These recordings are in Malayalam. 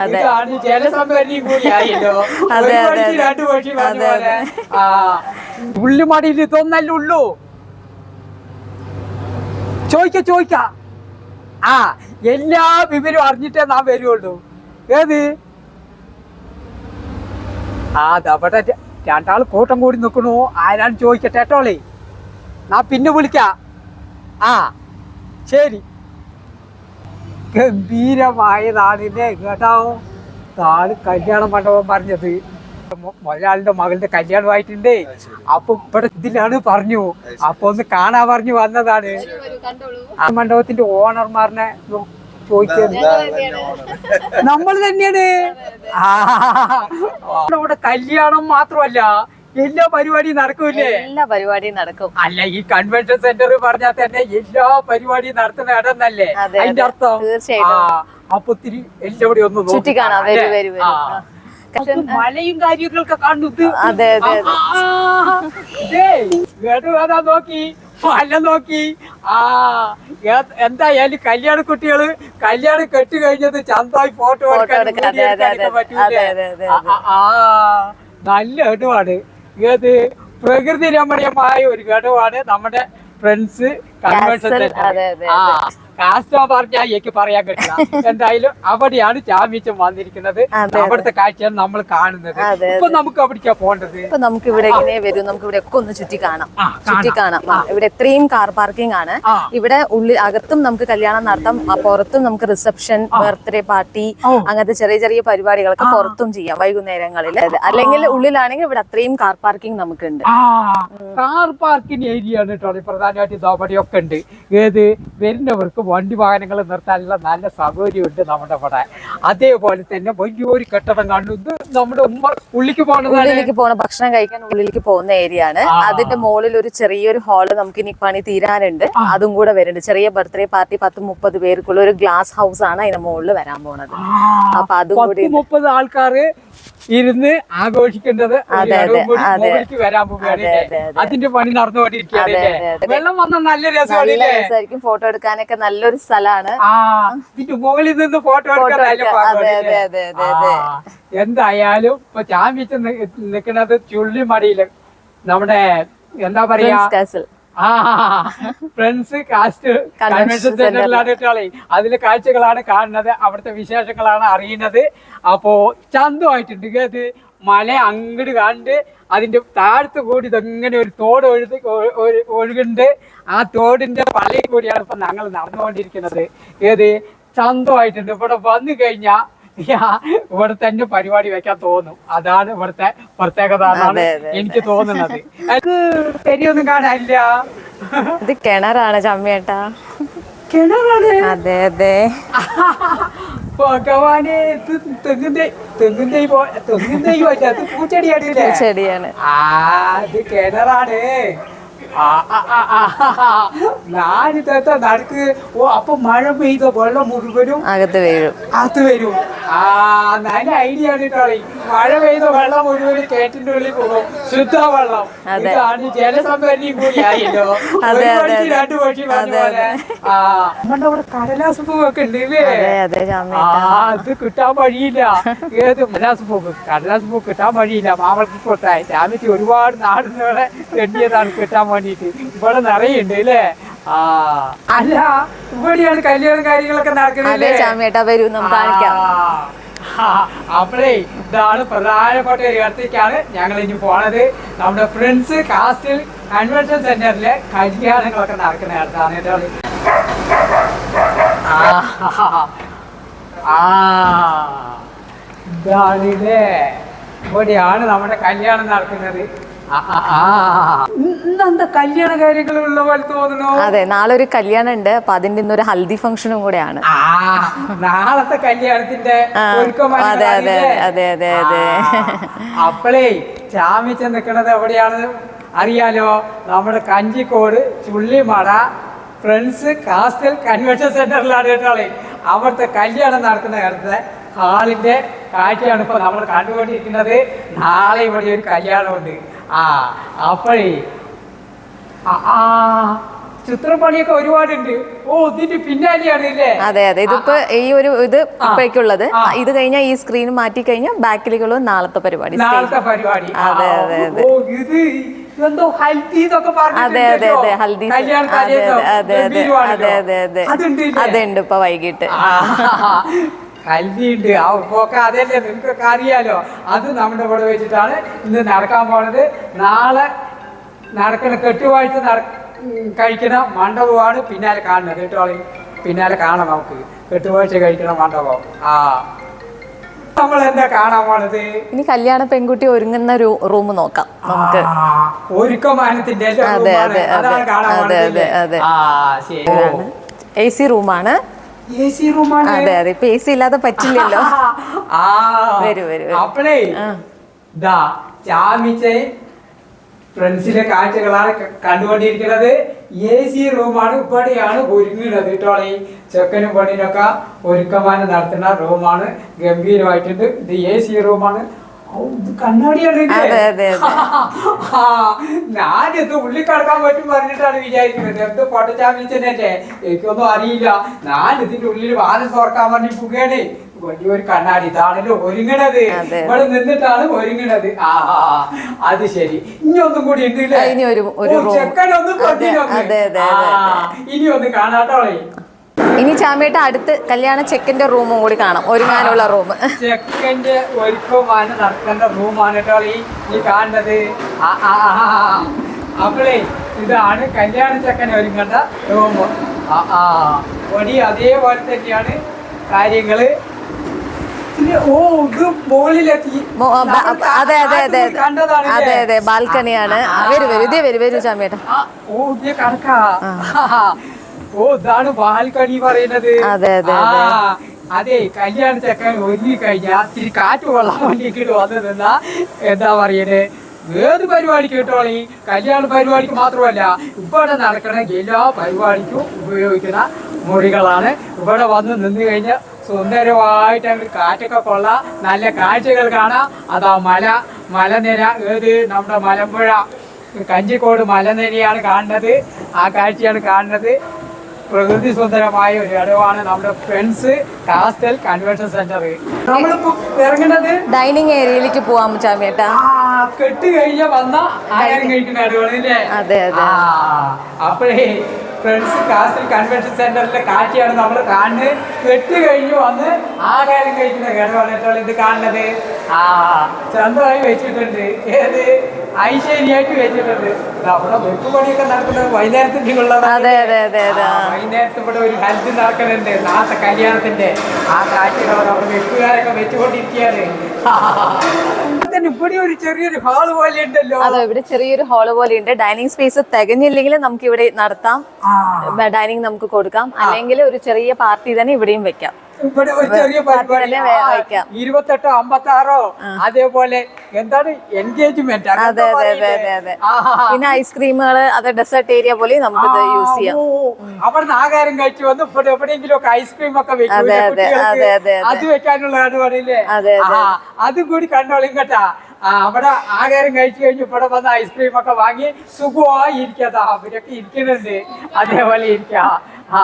അതെ, അതെ, ഉള്ളുമടിയിൽ ഇതൊന്നല്ലേ ഉള്ളൂ ചോദിക്ക ചോദിക്ക. ആ എല്ലാ വിവരവും അറിഞ്ഞിട്ടേ നാം വരുള്ളൂ ഏത്? ആ അവിടെ രണ്ടാൾ കൂട്ടം കൂടി നിൽക്കണു ആരാണ് ചോദിക്കട്ടെ കേട്ടോളേ. നാ പിന്നെ വിളിക്കാം. ആ ശരി. ഗംഭീരമായ നാടിനെ കേട്ടോ? നാട് കല്യാണ മണ്ഡപം പറഞ്ഞത്. മൊ- മുതലാളിന്റെ മകളുടെ കല്യാണമായിട്ടുണ്ട്. അപ്പൊ ഇവിടെ ഇതിലാണ് പറഞ്ഞു. അപ്പൊ ഒന്ന് കാണാൻ പറഞ്ഞു വന്നതാണ്. ആ മണ്ഡപത്തിന്റെ ഓണർമാരനെ ചോദിച്ചത് നമ്മൾ തന്നെയാണ്. ആ ഇവിടെ കല്യാണം മാത്രമല്ല എല്ലാ പരിപാടിയും നടക്കൂല്ലേ? എല്ലാ പരിപാടിയും നടക്കും. അല്ല ഈ കൺവെൻഷൻ സെന്റർ പറഞ്ഞാൽ തന്നെ എല്ലാ പരിപാടിയും നടത്തുന്ന ഇടന്നല്ലേ? അതെ, അതിന്റെ അർത്ഥം? തീർച്ചയായിട്ടും. അപ്പൊ ഒത്തിരി എല്ലാവരും ഒന്ന് ചുറ്റി കാണാം. വരൂ? വരൂ, മലയും കാര്യങ്ങളൊക്കെ കാണുന്നത് അതെ, അതെ, നോക്കി. മല നോക്കി. ആ എന്തായാലും കല്യാണ കുട്ടികൾ കല്യാണം കെട്ടി കഴിഞ്ഞത് ചന്തായി ഫോട്ടോ എടുക്കാൻ, അതെ. ആ നല്ല ഇടമാണ് ഏത് പ്രകൃതി രമണീയമായ ഒരു ഘടകമാണ് നമ്മുടെ ഫ്രണ്ട്സ് കൺവെൻഷൻ സെന്റർ ആ കാസ്റ്റോ പറഞ്ഞാൽ എനിക്ക് പറയാൻ പറ്റില്ല. എന്തായാലും അവിടെയാണ് ചാമ്പ്യൻഷിപ്പ് വന്നിരിക്കുന്നത്. അവിടുത്തെ കാഴ്ചയാണ് നമ്മൾ കാണുന്നത്. ഇപ്പൊ നമുക്ക് അവിടേക്കാ പോണ്ടത് ഇപ്പൊ നമുക്ക് ഇവിടെ ഇങ്ങനെ വരും. നമുക്ക് ഇവിടെ ഒക്കെ ഒന്ന് ചുറ്റി കാണാം. ചുറ്റി കാണാം. ഇവിടെ എത്രയും കാർ പാർക്കിംഗ് ആണ്. ഇവിടെ ഉള്ളിൽ അകത്തും നമുക്ക് കല്യാണം നടത്താം. പുറത്തും നമുക്ക് റിസപ്ഷൻ ബർത്ത്ഡേ പാർട്ടി അങ്ങനത്തെ ചെറിയ ചെറിയ പരിപാടികളൊക്കെ പുറത്തും ചെയ്യാം വൈകുന്നേരങ്ങളിൽ. അല്ലെങ്കിൽ ഉള്ളിലാണെങ്കിൽ ഇവിടെ അത്രയും കാർ പാർക്കിംഗ് നമുക്കുണ്ട്. ഉണ്ട് കാർ പാർക്കിംഗ് ഏരിയ ആണ് കേട്ടോ. പ്രധാനമായിട്ട് ഒക്കെ ഉണ്ട്. ഏത്? വരുന്നവർക്ക് വണ്ടി വാഹനങ്ങൾ നിർത്താനുള്ള നല്ല സൗകര്യമുണ്ട് നമ്മുടെ ഇവിടെ. അതേപോലെ തന്നെ വലിയൊരു കെട്ടിടം കാണുന്നത് നമ്മുടെ ഉമ്മ ഉള്ളിക്ക് ഉള്ളിലേക്ക് പോണ ഭക്ഷണം കഴിക്കാൻ ഉള്ളിലേക്ക് പോകുന്ന ഏരിയ ആണ്. അതിന്റെ മുകളിൽ ഒരു ചെറിയൊരു ഹാൾ നമുക്ക് ഇനി പണി തീരാനുണ്ട്. അതും കൂടെ വരുന്നുണ്ട് ചെറിയ ബർത്ത്ഡേ പാർട്ടി പത്ത് മുപ്പത് പേർക്കുള്ള ഒരു ഗ്ലാസ് ഹൗസ് ആണ് അതിന്റെ മുകളിൽ വരാൻ പോണത്. അപ്പൊ അതും കൂടി മുപ്പത് ആൾക്കാര് ഇരുന്ന് ആഘോഷിക്കേണ്ടത് വരാൻ പോവുകയാണ്. അതിന്റെ പണി നടന്നു. വെള്ളം വന്ന നല്ല രസമായിരിക്കും ഫോട്ടോ എടുക്കാനൊക്കെ നല്ലൊരു സ്ഥലമാണ് ഇതിന്റെ മുകളിൽ നിന്ന് ഫോട്ടോ എടുക്കാൻ എന്തായാലും ഇപ്പൊ ചാമ്പിച്ച് നിൽക്കുന്നത് ചുള്ളിമടിയിൽ നമ്മുടെ എന്താ പറയാ ഫ്രണ്ട്സ് കാസ്റ്റ് Convention കൺവെൻഷൻ സെന്ററിലാണ് അതിലെ കാഴ്ചകളാണ് കാണുന്നത് അവിടുത്തെ വിശേഷങ്ങളാണ് അറിയുന്നത്. അപ്പോ ചന്തമായിട്ടുണ്ട് അത് മല അങ്ങട് കണ്ട് അതിന്റെ താഴത്ത് കൂടി ഇതെങ്ങനെ ഒരു തോട് ഒഴുതി ഒഴുകുണ്ട്. ഒഴു- ആ തോടിന്റെ പള്ളിയിൽ കൂടിയാണ് ഇപ്പൊ ഞങ്ങൾ നടന്നുകൊണ്ടിരിക്കുന്നത്. ഏത്? ചന്തമായിട്ടുണ്ട് ഇവിടെ വന്നു കഴിഞ്ഞാ ഇവിടെ തന്നെ പരിപാടി വെക്കാൻ തോന്നും. അതാണ് ഇവിടുത്തെ പ്രത്യേകത എന്നാണ് എനിക്ക് തോന്നുന്നത്. അത് ശരിയൊന്നും കാണാനില്ല. ഇത് കിണറാണ് ചമ്മിയേട്ടാ. കിണറാണ്? അതെ അതെ. ഭഗവാനെ തെങ്ങിന്റെ തെങ്ങിന്റെ തെങ്ങിന്റെ തെങ്ങും തൈ പോ തെങ്ങും തൈ അല്ല അത് പൂച്ചെടിയാണില്ലേ? ചെടിയാണ് ആ ഇത് കിണറാണ്. ആ. നടക്ക്. ഓ അപ്പൊ മഴ പെയ്ത? വെള്ളം മുഴുവനും അകത്ത് വീഴും. അത് വരും. ആ നല്ല ഐഡിയ ആണ് കേട്ടോ മഴ പെയ്ത? വെള്ളം മുഴുവൻ കേട്ടിന്റെ ഉള്ളിൽ പോകും. ശുദ്ധ വെള്ളം. ഇതാണ് ജലസംഭരണിയും അതെ, പക്ഷി രണ്ടു പക്ഷി ആ. നമ്മുടെ അവിടെ കടലാസ് പൂവൊക്കെ ഉണ്ട് ഇല്ലേ? അതെ അതെ ആ അത് കിട്ടാൻ വഴിയില്ല. ഏത് കടലാസ് പൂക്ക് കടലാസ് പൂ കിട്ടാൻ വഴിയില്ല. മാവൾക്ക് കൊട്ടായി രാമിക്ക് ഒരുപാട് നാടുകളെ തെണ്ടിയതാണ് കിട്ടാൻ വേണ്ടിയിട്ട് ഇവിടെ നിറയുണ്ട് അല്ലേ ആ അല്ല ഇവിടെയാണ് കല്യാണം കാര്യങ്ങളൊക്കെ നടക്കുന്നത് ചമ്മേട്ടാ വരൂ നമുക്ക് കാണിക്കാം. അപ്പോഴേ ഇതാണ് പ്രധാനപ്പെട്ട ഒരു ഇടത്തേക്കാണ് ഞങ്ങൾ ഇനി പോണത്. നമ്മുടെ ഫ്രണ്ട്സ് കാസ്റ്റിൽ കൺവെൻഷൻ സെന്ററിലെ കല്യാണങ്ങളൊക്കെ നടക്കുന്ന ഇടത്താണ് കേട്ടോ ഇതാണില്ലേ ഇവിടെയാണ് നമ്മുടെ കല്യാണം നടക്കുന്നത്. കല്യാണ കാര്യങ്ങളുള്ള പോലെ തോന്നുന്നു? അതെ നാളെ ഒരു കല്യാണം ഉണ്ട് അപ്പൊ അതിന്റെ ഇന്നൊരു ഹൽദി ഫംഗ്ഷനും കൂടെയാണ്. നാളത്തെ കല്യാണത്തിന്റെ അതെ, അതെ, അതെ, അതെ, അതെ. ആ, അപ്പളേ ചാമിച്ച് നിൽക്കുന്നത് എവിടെയാണ് അറിയാലോ? നമ്മുടെ Kanjikode Chullimada Friends Castle convention സെന്ററിലാണ് കേട്ടോളെ അവിടുത്തെ കല്യാണം നടക്കുന്ന കാലത്തെ ഹാളിന്റെ കാഴ്ചയാണ് ഇപ്പൊ നമ്മൾ കണ്ടുകൊണ്ടിരിക്കുന്നത്. നാളെ ഇവിടെ ഒരു കല്യാണമുണ്ട്. ആ അപ്പോഴേ. ആ, ചിത്രപ്പണിയൊക്കെ ഒരുപാടുണ്ട്. ഓ ഇതിന്റെ പിന്നാലെയാണ് ഇല്ലേ അതെ. അതെ ഇതിപ്പോ ഈ ഒരു ഇത് ഇപ്പോഴേക്കുള്ളത്. ഇത് കഴിഞ്ഞാൽ ഈ സ്ക്രീൻ മാറ്റി കഴിഞ്ഞാൽ ബാക്കിലേക്കുള്ള നാളത്തെ പരിപാടി നാളത്തെ പരിപാടി. അതെ, അതെ, അതെ. ഇത് എന്തോ ഹൽദി എന്നൊക്കെ അതെ അതെ അതെ. ഹൽദി അതെ അതെ അതെ അതെ അതെ അതെ അതെ. അതെ ഉണ്ട് ഇപ്പൊ വൈകിട്ട്. കല്ലിണ്ട് ആ പോക്ക അതല്ലേ നിങ്ങൾക്കൊക്കെ അറിയാലോ? അത് നമ്മുടെ കൂടെ വെച്ചിട്ടാണ് ഇന്ന് നടക്കാൻ പോണത്. നാളെ നടക്കണ കെട്ടുവാഴ്ച നട കഴിക്കണ മണ്ഡപമാണ് പിന്നാലെ കാണുന്നത്. കേട്ടോളി പിന്നാലെ കാണാം നമുക്ക്. കെട്ടുവാഴ്ച കഴിക്കണ മണ്ഡപം. ആ. നമ്മൾ എന്താ കാണാൻ പോണത്? ഇനി കല്യാണ പെൺകുട്ടി ഒരുങ്ങുന്ന റൂം നോക്കാം. നമുക്ക്. ഒരുക്കമാനത്തിന്റെ. അതാണ് കാണാൻ അതെ, അതെ, ആ ശരി. എ സി റൂമാണ്. അതെ അതെ. ഇപ്പൊ എ സി ഇല്ലാതെ പറ്റില്ലല്ലോ. വരൂ, വരൂ, അപ്പഴേ. ദാ ചാമിച്ചേ ഫ്രണ്ട്സിലെ കാഴ്ചകളാണ് കണ്ടുകൊണ്ടിരിക്കുന്നത്. എ സി റൂമാണ് ഇവിടെയാണ് ഒരുങ്ങുന്നത് കേട്ടോളെ ചെക്കനും പെണ്ണിനൊക്കെ ഒരുക്കമാനം നടത്തുന്ന റൂമാണ്. ഗംഭീരമായിട്ടുണ്ട്. ഇത് എ സി റൂമാണ്. അതെ, അതെ, ഞാനിത് ഉള്ളി കടക്കാൻ പറ്റും പറഞ്ഞിട്ടാണ് വിചാരിക്കുന്നത്. എന്ത് പൊട്ടച്ചാമിച്ചനല്ലേ എനിക്കൊന്നും അറിയില്ല. ഞാൻ ഇതിന്റെ ഉള്ളിൽ വാദം തുറക്കാൻ പറഞ്ഞു പോകുകയാണ് വലിയൊരു കണ്ണാടി. ഇതാണല്ലോ ഒരുങ്ങണത്. ഇവിടെ നിന്നിട്ടാണ് ഒരുങ്ങണത്. ആ. അത് ശരി. ഇനി ഒന്നും കൂടി ഉണ്ടല്ലേ. ചെക്കനൊന്നും ഇനി ഒന്ന്. കാണാട്ടോളേ ഇനി ചാമേട്ട അടുത്ത് കല്യാണ ചെക്കന്റെ റൂമും കൂടി കാണാം. ഒരുങ്ങാനുള്ള റൂം. ചെക്കന്റെ ഒരുക്കമാണ് നടത്തേണ്ട റൂമാണ് കേട്ടോ ഈ കാണുന്നത്. അപ്പോളേ ഇതാണ് കല്യാണ ചെക്കൻ ഒരുങ്ങേണ്ട റൂം. ഒടി അതേപോലെ തന്നെയാണ് കാര്യങ്ങൾ. ഓ ഇത് മുകളിലെത്തി. അതെ അതെ അതെ അതെ അതെ ബാൽക്കണിയാണ്. വരും വരും ഇതേ വരും വരും ചാമേട്ട ഓ ഇതേ കണക്കാ. ഓ ഇതാണ് ബാൽക്കണി പറയുന്നത്. അതെ, അതെ, ആ, അതെ. കല്യാണ ചെക്കൻ ഒരുങ്ങി കഴിഞ്ഞാൽ ഇത്തിരി കാറ്റ് കൊള്ളാൻ വേണ്ടിയിട്ട് വന്ന് നിന്നാ എന്താ പറയണേ? ഏത് പരിപാടിക്ക് കേട്ടോളി. കല്യാണ പരിപാടിക്ക് മാത്രമല്ല ഇവിടെ നടക്കണ എല്ലാ പരിപാടിക്കും ഉപയോഗിക്കുന്ന മുറികളാണ്. ഇവിടെ വന്ന് നിന്ന് കഴിഞ്ഞാൽ സുന്ദരമായിട്ട് അങ്ങനെ കാറ്റൊക്കെ കൊള്ളാം. നല്ല കാഴ്ചകൾ കാണാം. അതാ മല മലനിര ഏത്? നമ്മുടെ മലമ്പുഴ. കഞ്ചിക്കോട് മലനിരയാണ് കാണുന്നത്. ആ കാഴ്ചയാണ് കാണുന്നത്. പ്രകൃതി സുന്ദരമായ ഒരു ഇടമാണ് നമ്മുടെ ഫ്രണ്ട്സ് കാസ്റ്റൽ കൺവെൻഷൻ സെന്റർ നമ്മളിപ്പോ ഇറങ്ങുന്നത് ഡൈനിങ് ഏരിയയിലേക്ക് പോവാൻ ചാമേട്ട ആ കെട്ട് കഴിഞ്ഞ വന്ന ആഹാരം കഴിക്കുന്ന ഇടവാണല്ലേ അതെ, അതെ. അപ്പോഴേ ഫ്രണ്ട്സ് കാസ്റ്റൽ കൺവെൻഷൻ സെന്ററിലെ കാഴ്ചയാണ് നമ്മൾ കാണുന്നത്. കെട്ട് കഴിഞ്ഞ് വന്ന് ആഹാരം കഴിക്കുന്ന ഇടവാണ് കേട്ടോ ഇത് കാണുന്നത്. ആ ചന്തമായി വെച്ചിട്ടുണ്ട്. ഏത്? ഐശ്വര്യായിട്ട് വെച്ചിട്ടുണ്ട്. നമ്മുടെ വെപ്പുപണിയൊക്കെ നടക്കുന്നത് വൈകുന്നേരത്തിനുള്ളതാണ് അതെ അതെ അതെ അതെ. വൈകുന്നേരത്ത് ഇവിടെ ഒരു ഹെൽത്ത് നടക്കുന്നുണ്ട്. നാളത്തെ കല്യാണത്തിന്റെ. ആ കാഴ്ചകൾ നമ്മൾ വെട്ടുകാരൊക്കെ വെച്ചുകൊണ്ടിരിക്കുകയാണ്. ഇവിടെ ഒരു ചെറിയൊരു ഹാൾ പോലെ ഉണ്ടല്ലോ അതെ ഇവിടെ ചെറിയൊരു ഹാൾ പോലെ ഉണ്ട് ഡൈനിങ് സ്പേസ് തികഞ്ഞില്ലെങ്കിൽ നമുക്ക് ഇവിടെ നടത്താം. ഡൈനിങ് നമുക്ക് കൊടുക്കാം. അല്ലെങ്കിൽ ഒരു ചെറിയ പാർട്ടി തന്നെ ഇവിടെയും വെക്കാം. ഇവിടെ ഒരു ചെറിയ പരിപാടി. തന്നെ വേ- വയ്ക്കാം. ഇരുപത്തെട്ടോ അതേപോലെ എന്താണ് എൻഗേജ്മെന്റ് അതെ അതെ അതെ അതെ പിന്നെ ഐസ്ക്രീമുകൾ അത് ഡെസേർട്ട് ഏരിയ പോലെ നമുക്ക് ഇത് യൂസ് ചെയ്യാം. അവിടെ ആഹാരം കഴിച്ചു വന്ന് ഇവിടെ എവിടെയെങ്കിലും ഒക്കെ ഐസ്ക്രീം ഒക്കെ വെക്കും. അതെ, വെക്കാനുള്ളതാണ് പറയില്ലേ അതെ, കൂടി കണ്ടോളിയും കേട്ടാ. അവിടെ ആഹാരം കഴിച്ചു കഴിഞ്ഞ് ഇവിടെ വന്ന് ഐസ്ക്രീം ഒക്കെ വാങ്ങി സുഖമായി ഇരിക്കാതാ. അവരൊക്കെ ഇരിക്കുന്നുണ്ട്. അതേപോലെ ഇരിക്കാ. ആ.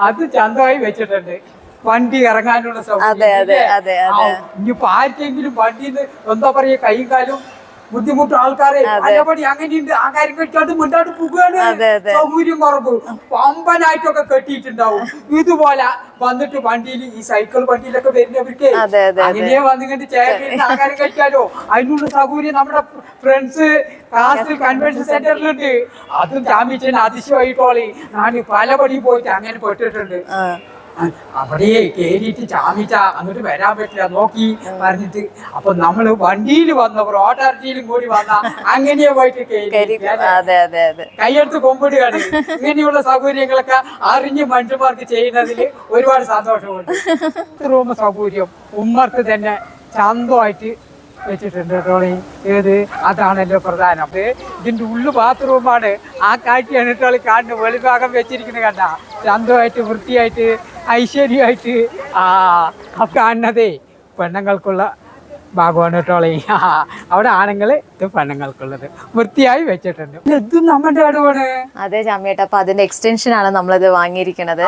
അത് ചന്തമായി വെച്ചിട്ടുണ്ട്. വണ്ടി ഇറങ്ങാനുള്ള സൗകര്യം അതെ, അതെ? അതെ, അതെ. ഇനിയിപ്പോ ആർക്കെങ്കിലും വണ്ടിന്ന് എന്താ പറയാ കൈ കാലും ബുദ്ധിമുട്ട് ആൾക്കാരെ അതേപടി അങ്ങനെയുണ്ട്. ആ കാര്യം കെട്ടിയാണ്ട് മുന്നോട്ട് പോകുകയാണ്. സൗകര്യം കുറവ്. പമ്പനായിട്ടൊക്കെ കെട്ടിയിട്ടുണ്ടാവും. ഇതുപോലെ വന്നിട്ട് വണ്ടിയിൽ ഈ സൈക്കിൾ വണ്ടിയിലൊക്കെ വരുന്നവർക്ക്. അങ്ങനെ വന്നിട്ട് ചേർന്ന് ആഹാരം കഴിക്കാലോ അതിനുള്ള സൗകര്യം നമ്മുടെ ഫ്രണ്ട്സ് ക്ലാസ്സിൽ കൺവെൻഷൻ സെന്ററിലുണ്ട് അതും ചാമ്പ്യൻ അതിശയമായിട്ടോളി. ഞാൻ പലപടി പോയിട്ട് അങ്ങനെ പെട്ടിട്ടുണ്ട്. ആ. അവിടെ കേറിയിട്ട് ചാമിച്ച അങ്ങോട്ട് വരാൻ പറ്റില്ല നോക്കി പറഞ്ഞിട്ട്. അപ്പൊ നമ്മൾ വണ്ടിയിൽ വന്നവർ ഓട്ടോറിറ്റിയിലും കൂടി വന്ന അങ്ങനെ പോയിട്ട് കൈയെടുത്ത് കൊമ്പിടുകയാണ് ഇങ്ങനെയുള്ള സൗകര്യങ്ങളൊക്കെ അറിഞ്ഞ് മനുഷ്യന്മാർക്ക് ചെയ്യുന്നതിൽ ഒരുപാട് സന്തോഷമുണ്ട്. റൂം സൗകര്യം ഉമ്മർക്ക് തന്നെ ചന്തമായിട്ട് വെച്ചിട്ടുണ്ട് ടോളി ഏത്? അതാണല്ലോ പ്രധാനം. ഇത് ഇതിന്റെ ഉള്ളു ബാത്റൂമാണ്. ആ കാഴ്ചയാണ് ടോളി കാണുന്നത് വെളിഭാഗം വെച്ചിരിക്കുന്നത് കണ്ട. ചന്തമായിട്ട് വൃത്തിയായിട്ട് ഐശ്വര്യമായിട്ട് ആ കാണുന്നതേ പെണ്ണുങ്ങൾക്കുള്ള ഭാഗമാണ് കേട്ടോളെ അവിടെ ആണുങ്ങൾ ഇത് പെണ്ണുങ്ങൾക്കുള്ളത്. വൃത്തിയായി വെച്ചിട്ടുണ്ട്. ഇത് നമ്മുടെ അടുവാണ് അതെ ചമ്മിയേട്ട അപ്പൊ അതിന്റെ എക്സ്റ്റൻഷൻ ആണ് നമ്മളിത് വാങ്ങിയിരിക്കുന്നത്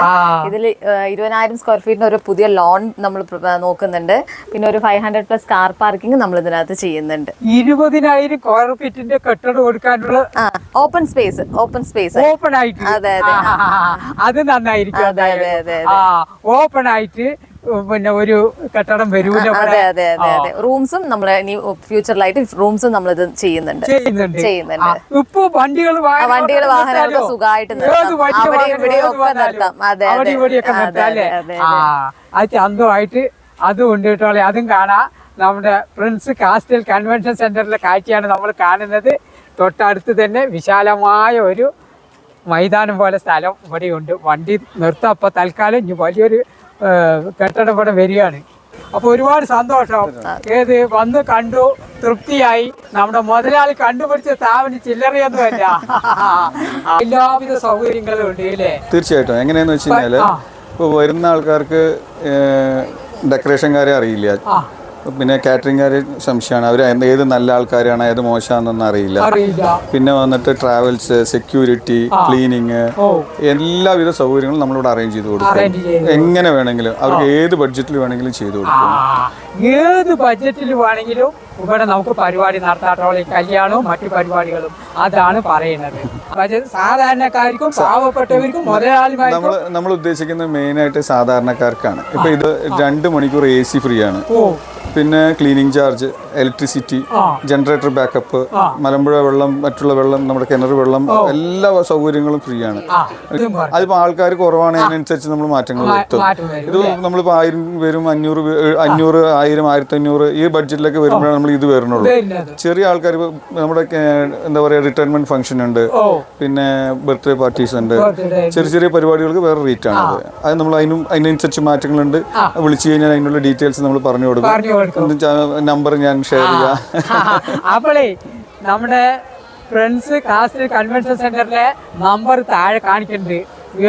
ഇതിൽ ഇരുപതിനായിരം സ്ക്വയർ ഫീറ്റിന് ഒരു പുതിയ ലോൺ നമ്മൾ നോക്കുന്നുണ്ട്. പിന്നെ ഒരു five hundred plus car parking നമ്മൾ ഇതിനകത്ത് ചെയ്യുന്നുണ്ട്. ഇരുപതിനായിരം സ്ക്വയർ ഫീറ്റിന്റെ കെട്ടിടം കൊടുക്കാനുള്ള open space open space open ആയിട്ട്. അതെ, അതെ. അത് നന്നായിരിക്കും ഓപ്പൺ ആയിട്ട് പിന്നെ ഒരു കെട്ടിടം വരൂല അതെ അതെ അതെ അതെ. റൂംസും നമ്മൾ ഇനി ഫ്യൂച്ചറിലായിട്ട് റൂംസും നമ്മൾ ഇത് ചെയ്യുന്നുണ്ട്. ചെയ്യുന്നുണ്ട്. ഇപ്പൊ വണ്ടികൾ വണ്ടികൾ വാഹനങ്ങൾക്ക് സുഖമായിട്ട് അവിടെ ഇവിടെയും ഒക്കെ നിർത്താം. അതെ അതെ. അതെ, അതെ, ചന്തമായിട്ട് അതും. ഉണ്ട് കേട്ടോളെ അതും കാണാം. നമ്മുടെ പ്രിൻസ് കാസ്റ്റൽ കൺവെൻഷൻ സെന്ററിലെ കാഴ്ചയാണ് നമ്മൾ കാണുന്നത്. തൊട്ടടുത്ത് തന്നെ വിശാലമായ ഒരു മൈതാനം പോലെ സ്ഥലം ഇവിടെയുണ്ട്. വണ്ടി നിർത്താം. അപ്പോൾ തൽക്കാലം ഇനി വലിയൊരു കെട്ടിടം വരികയാണ്. അപ്പോൾ ഒരുപാട് സന്തോഷം. ഏത് വന്ന് കണ്ടു തൃപ്തിയായി. നമ്മുടെ മുതലാളി കണ്ടുപിടിച്ച താവന് ചില്ലറയൊന്നുമല്ല എല്ലാവിധ സൗകര്യങ്ങളും ഉണ്ട് അല്ലേ? തീർച്ചയായിട്ടും. എങ്ങനെയാന്ന് വെച്ച് കഴിഞ്ഞാൽ. ഇപ്പോൾ വരുന്ന ആൾക്കാർക്ക് ഡെക്കറേഷൻകാരെ അറിയില്ല. പിന്നെ കാറ്ററിംഗുകാർ സംശയമാണ്. അവർ ഏത് നല്ല ആൾക്കാരാണ് ഏത് മോശമാണെന്നൊന്നും അറിയില്ല. പിന്നെ വന്നിട്ട് ട്രാവൽസ് സെക്യൂരിറ്റി ക്ലീനിങ് എല്ലാവിധ സൗകര്യങ്ങളും നമ്മളിവിടെ അറേഞ്ച് ചെയ്ത് കൊടുക്കും. എങ്ങനെ വേണമെങ്കിലും അവർക്ക് ഏത് ബഡ്ജറ്റിൽ വേണമെങ്കിലും ചെയ്തു കൊടുക്കും. ഏത് ബഡ്ജറ്റിൽ വേണമെങ്കിലും ഇവിടെ നമുക്ക് പരിപാടി നടത്താട്ടോളം കല്യാണവും മറ്റു പരിപാടികളും അതാണ് പറയുന്നത്. സാധാരണക്കാർക്കും പാവപ്പെട്ടവർക്കും മുതലാളിമാർക്കും നമ്മൾ നമ്മൾ ഉദ്ദേശിക്കുന്നത് മെയിനായിട്ട് സാധാരണക്കാർക്കാണ്. ഇപ്പൊ ഇത് രണ്ട് മണിക്കൂർ എ സി ഫ്രീ ആണ്. പിന്നെ cleaning charge electricity generator backup Malampuzha വെള്ളം മറ്റുള്ള വെള്ളം നമ്മുടെ കിണർ വെള്ളം എല്ലാ സൗകര്യങ്ങളും ഫ്രീ ആണ്. അതിപ്പോൾ അതിപ്പോ ആൾക്കാർ കുറവാണ് അതിനനുസരിച്ച് നമ്മൾ മാറ്റങ്ങൾ വരുത്തും. ഇത് നമ്മളിപ്പോ ആയിരം പേരും അഞ്ഞൂറ് അഞ്ഞൂറ് ആയിരം ആയിരത്തി അഞ്ഞൂറ് ഈ ബഡ്ജറ്റിലൊക്കെ വരുമ്പോഴാണ് നമ്മൾ ഇത് വരുന്നുള്ളൂ. ചെറിയ ആൾക്കാർ നമ്മുടെ എന്താ പറയുക റിട്ടയർമെന്റ് ഫംഗ്ഷൻ ഉണ്ട്. പിന്നെ ബർത്ത്ഡേ പാർട്ടീസ് ഉണ്ട്. ചെറിയ ചെറിയ പരിപാടികൾക്ക് വേറെ റേറ്റ് ആണ് അത്. അത് നമ്മൾ അതിനും അതിനനുസരിച്ച് മാറ്റങ്ങളുണ്ട്. വിളിച്ചു കഴിഞ്ഞാൽ അതിനുള്ള ഡീറ്റെയിൽസ് നമ്മൾ പറഞ്ഞു കൊടുക്കും. നമ്പർ ഞാൻ ഷെയർ ചെയ്യാം അപ്പോളേ നമ്മുടെ ഫ്രണ്ട്സ് കാസ്റ്റ് കൺവെൻഷൻ സെന്ററിലെ നമ്പർ താഴെ കാണിക്കുന്നുണ്ട്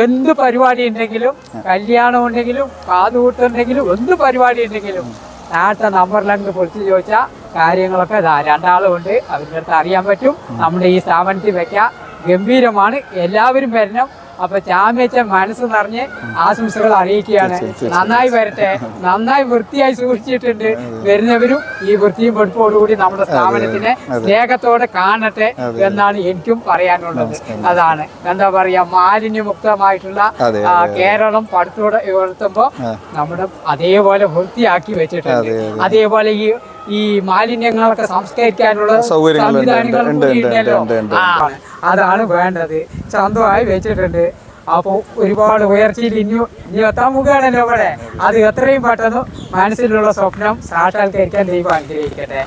എന്ത് പരിപാടി ഉണ്ടെങ്കിലും കല്യാണം ഉണ്ടെങ്കിലും കാതുകൂട്ടുണ്ടെങ്കിലും എന്ത് പരിപാടി ഉണ്ടെങ്കിലും താഴത്തെ നമ്പറിലങ്ങ് പൊളിച്ച് ചോദിച്ചാൽ കാര്യങ്ങളൊക്കെ രണ്ടാളും ഉണ്ട് അവരുടെ അടുത്ത് അറിയാൻ പറ്റും. നമ്മുടെ ഈ സ്ഥാപനത്തിൽ വെക്കാം. ഗംഭീരമാണ്. എല്ലാവരും വരണം. അപ്പൊ ചാമ്യച്ച മനസ്സ് നിറഞ്ഞ് ആശംസകൾ അറിയിക്കുകയാണ്. നന്നായി വരട്ടെ. നന്നായി വൃത്തിയായി സൂക്ഷിച്ചിട്ടുണ്ട്. വരുന്നവരും ഈ വൃത്തിയും വെടുപ്പോടുകൂടി നമ്മുടെ സ്ഥാപനത്തിനെ സ്നേഹത്തോടെ കാണട്ടെ എന്നാണ് എനിക്കും പറയാനുള്ളത്. അതാണ്. എന്താ പറയാ മാലിന്യമുക്തമായിട്ടുള്ള കേരളം പടുത്തോടെ ഉയർത്തുമ്പോ നമ്മുടെ അതേപോലെ വൃത്തിയാക്കി വെച്ചിട്ടുണ്ട്. അതേപോലെ ഈ ഈ മാലിന്യങ്ങളൊക്കെ സംസ്കരിക്കാനുള്ള സംവിധാനങ്ങൾ അതാണ് വേണ്ടത്. ചന്തമായി വെച്ചിട്ടുണ്ട്. അപ്പോൾ ഒരുപാട് ഉയർച്ചയിൽ ഇനി ഇനി എത്താൻ മുഖാണല്ലോ ഇവിടെ അത് എത്രയും പെട്ടെന്ന് മനസ്സിലുള്ള സ്വപ്നം സാക്ഷാത്കരിക്കാൻ ദൈവം അനുഗ്രഹിക്കട്ടെ.